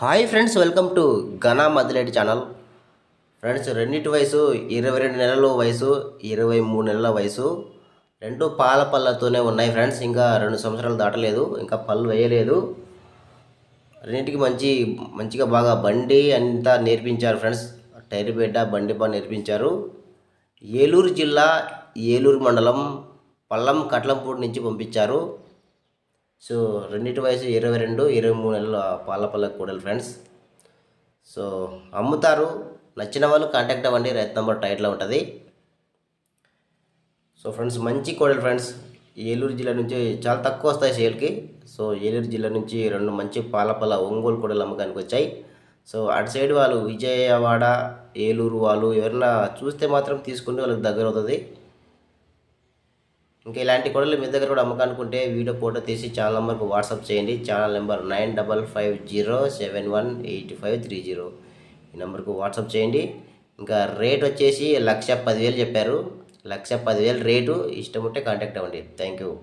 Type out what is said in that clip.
Hi friends welcome to Ghana Madhileti channel. Friends రెండింటి వయసు ఇరవై రెండు నెలల వయసు ఇరవై మూడు నెలల వయసు. రెండు పాల పళ్ళతోనే ఉన్నాయి ఫ్రెండ్స్ ఇంకా రెండు సంవత్సరాలు దాటలేదు ఇంకా పళ్ళు వేయలేదు. రెండింటికి మంచి మంచిగా బాగా బండి అంతా నేర్పించారు ఫ్రెండ్స్. టైర్ బిడ్డ బండి బాగా నేర్పించారు. ఏలూరు జిల్లా ఏలూరు మండలం పల్లం కట్లంపూడి నుంచి పంపించారు. సో రెండింటి వయసు ఇరవై రెండు ఇరవై మూడు నెలల పాల పళ్ళ కూడలు ఫ్రెండ్స్. సో అమ్ముతారు నచ్చిన వాళ్ళు కాంటాక్ట్ అవ్వండి రైతు నెంబర్ టైట్లో ఉంటుంది. సో ఫ్రెండ్స్ మంచి కోడలు ఫ్రెండ్స్ ఏలూరు జిల్లా నుంచి చాలా తక్కువ వస్తాయి సేల్కి. సో ఏలూరు జిల్లా నుంచి రెండు మంచి పాలపల్ల ఒంగోలు కోడలు అమ్మకానికి వచ్చాయి. సో అటు సైడ్ వాళ్ళు విజయవాడ ఏలూరు వాళ్ళు ఎవరైనా చూస్తే మాత్రం తీసుకుంటే వాళ్ళకి దగ్గర అవుతుంది. ఇంకా ఇలాంటి కొడలు మీ దగ్గర కూడా అమ్మకానుకుంటే వీడియో ఫోటో తీసి ఛానల్ నెంబర్కి వాట్సాప్ చేయండి. Channel number nine double five zero seven one eight five three zero. ఈ నెంబర్కు వాట్సాప్ చేయండి. ఇంకా రేట్ వచ్చేసి లక్ష పదివేలు చెప్పారు. లక్ష పదివేలు రేటు. ఇష్టం ఉంటే కాంటాక్ట్ అవ్వండి. Thank you.